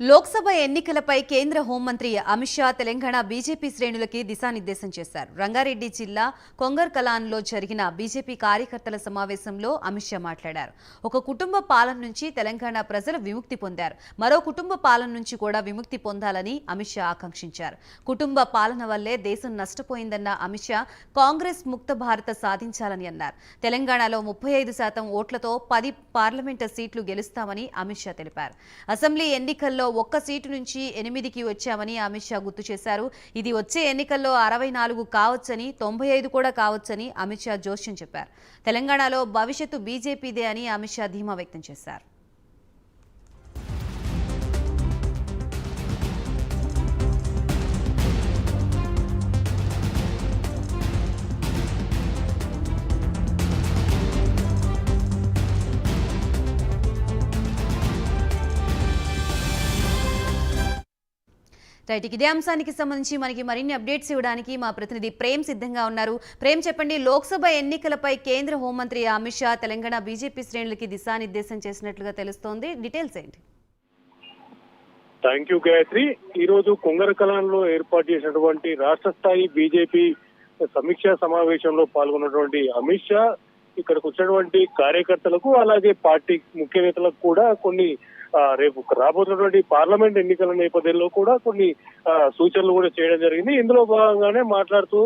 లోక్సభ ఎన్నికలపై కేంద్ర హోంమంత్రి అమిత్ షా తెలంగాణ బీజేపీ శ్రేణులకి దిశానిర్దేశం చేశారు. రంగారెడ్డి జిల్లా కొంగర్ కలాన్లో జరిగిన బీజేపీ కార్యకర్తల సమావేశంలో అమిత్ షా మాట్లాడారు. ఒక కుటుంబ పాలన నుంచి తెలంగాణ ప్రజలు విముక్తి పొందారు. మరో కుటుంబ పాలన నుంచి కూడా విముక్తి పొందాలని అమిత్ షా ఆకాంక్షించారు. కుటుంబ పాలన వల్లే దేశం నష్టపోయిందన్న అమిత్ షా కాంగ్రెస్ ముక్త భారత సాధించాలని అన్నారు. తెలంగాణలో ముప్పై ఐదు శాతం ఓట్లతో పది పార్లమెంటు సీట్లు గెలుస్తామని అమిత్ షా తెలిపారు. అసెంబ్లీ ఎన్నికల్లో ఒక్క సీటు నుంచి ఎనిమిదికి వచ్చామని అమిత్ షా గుర్తు చేశారు. ఇది వచ్చే ఎన్నికల్లో అరవై నాలుగు కావచ్చని తొంభై ఐదు కూడా కావచ్చని అమిత్ షా జోస్యం చెప్పారు. తెలంగాణలో భవిష్యత్తు బీజేపీదే అని అమిత్ షా ధీమా వ్యక్తం చేశారు. రైట్ ఇదే అంశానికి సంబంధించి మనకి మరిన్ని అప్డేట్స్ ఇవ్వడానికి మా ప్రతినిధి ప్రేమ్ సిద్ధంగా ఉన్నారు. ప్రేమ్ చెప్పండి లోక్సభ ఎన్నికలపై కేంద్ర హోంమంత్రి అమిత్ షా తెలంగాణ బీజేపీ శ్రేణులకి దిశానిర్దేశం చేసినట్లుగా తెలుస్తోంది. డీటెయిల్స్ ఏంటి? Thank you Gayatri. ఈ రోజు కొంగరకలాన్లో ఏర్పాటు చేసినటువంటి రాష్ట్ర స్థాయి బీజేపీ సమీక్షా సమావేశంలో పాల్గొన్నటువంటి అమిత్ షా ఇక్కడికి వచ్చినటువంటి కార్యకర్తలకు అలాగే పార్టీ ముఖ్య నేతలకు కూడా కొన్ని ఆ, రేపు రాబోతున్నటువంటి పార్లమెంట్ ఎన్నికల నేపథ్యంలో కూడా కొన్ని సూచనలు కూడా చేయడం జరిగింది. ఇందులో భాగంగానే మాట్లాడుతూ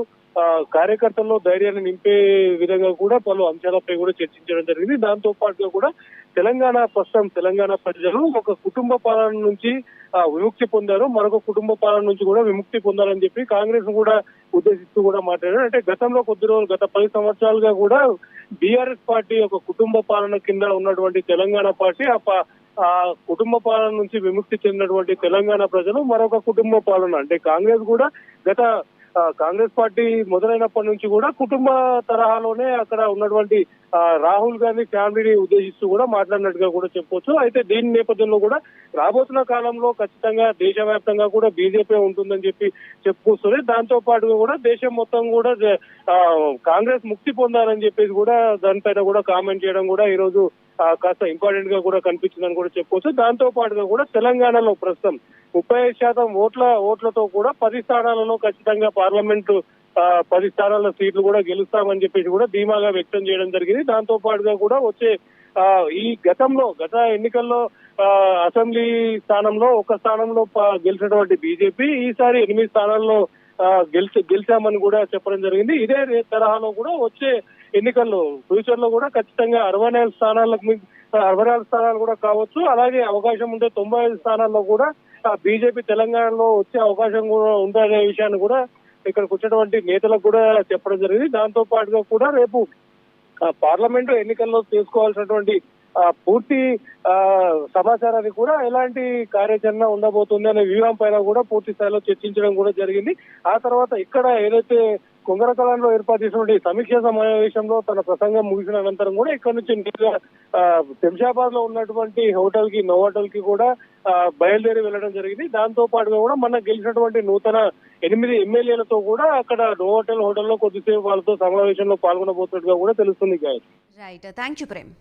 కార్యకర్తల్లో ధైర్యాన్ని నింపే విధంగా కూడా పలు అంశాలపై కూడా చర్చించడం జరిగింది. దాంతో పాటుగా కూడా తెలంగాణ ప్రస్తుతం తెలంగాణ ప్రజలు ఒక కుటుంబ పాలన నుంచి విముక్తి పొందారు. మరొక కుటుంబ పాలన నుంచి కూడా విముక్తి పొందాలని చెప్పి కాంగ్రెస్ కూడా ఉద్దేశిస్తూ కూడా మాట్లాడారు. అంటే గతంలో కొద్ది రోజులు గత పది సంవత్సరాలుగా కూడా బీఆర్ఎస్ పార్టీ ఒక కుటుంబ పాలన కింద ఉన్నటువంటి తెలంగాణ పార్టీ ఆ ఆ కుటుంబ పాలన నుంచి విముక్తి చెందినటువంటి తెలంగాణ ప్రజలు మరొక కుటుంబ పాలన. అంటే కాంగ్రెస్ కూడా గత కాంగ్రెస్ పార్టీ మొదలైనప్పటి నుంచి కూడా కుటుంబ తరహాలోనే అక్కడ ఉన్నటువంటి ఆ, రాహుల్ గాంధీ ఫ్యామిలీని ఉద్దేశిస్తూ కూడా మాట్లాడినట్టుగా కూడా చెప్పొచ్చు అయితే దీని నేపథ్యంలో కూడా రాబోతున్న కాలంలో ఖచ్చితంగా దేశవ్యాప్తంగా కూడా బీజేపీ ఉంటుందని చెప్పి చెప్పుకొస్తుంది. దాంతో పాటుగా కూడా దేశం మొత్తం కూడా కాంగ్రెస్ ముక్తి పొందాలని చెప్పేసి కూడా దానిపైన కూడా కామెంట్ చేయడం కూడా ఈ రోజు కాస్త ఇంపార్టెంట్గా కూడా కనిపించిందని కూడా చెప్పుకోవచ్చు. దాంతో పాటుగా కూడా తెలంగాణలో ప్రస్తుతం ముప్పై ఐదు శాతం ఓట్ల ఓట్లతో కూడా పది స్థానాలలో ఖచ్చితంగా పార్లమెంటు పది స్థానాల సీట్లు కూడా గెలుస్తామని చెప్పేసి కూడా ధీమాగా వ్యక్తం చేయడం జరిగింది. దాంతో పాటుగా కూడా వచ్చే ఈ గతంలో గత ఎన్నికల్లో అసెంబ్లీ స్థానంలో ఒక స్థానంలో గెలిచినటువంటి బీజేపీ ఈసారి ఎనిమిది స్థానాల్లో గెలిచి గెలిచామని కూడా చెప్పడం జరిగింది. ఇదే తరహాలో కూడా వచ్చే ఎన్నికల్లో ఫ్యూచర్లో కూడా ఖచ్చితంగా అరవై నాలుగు స్థానాలకు అరవై నాలుగు స్థానాలు కూడా కావచ్చు. అలాగే అవకాశం ఉంటే తొంభై ఐదు స్థానాల్లో కూడా బీజేపీ తెలంగాణలో వచ్చే అవకాశం కూడా ఉందనే విషయాన్ని కూడా ఇక్కడికి వచ్చినటువంటి నేతలకు కూడా చెప్పడం జరిగింది. దాంతో పాటుగా కూడా రేపు ఆ, పార్లమెంటు ఎన్నికల్లో తీసుకోవాల్సినటువంటి పూర్తి ఆ, సమాచారాన్ని కూడా ఎలాంటి కార్యాచరణ ఉండబోతుంది అనే వ్యూహం పైన కూడా పూర్తి స్థాయిలో చర్చించడం కూడా జరిగింది. ఆ తర్వాత ఇక్కడ ఏదైతే కుంగరకలంలో ఏర్పాటు చేసినటువంటి సమీక్ష సమావేశంలో తన ప్రసంగం ముగిసిన అనంతరం కూడా ఇక్కడ నుంచి నేరుగా శంషాబాద్లో ఉన్నటువంటి హోటల్కి హోటల్కి కూడా బయలుదేరి వెళ్ళడం జరిగింది. దాంతో పాటుగా కూడా మన గెలిచినటువంటి నూతన ఎనిమిది ఎమ్మెల్యేలతో కూడా అక్కడ హోటల్ హోటల్లో కొద్దిసేపు వాళ్ళతో సమావేశంలో పాల్గొనబోతున్నట్టుగా కూడా తెలుస్తుంది Gayatri. Right thank you Prem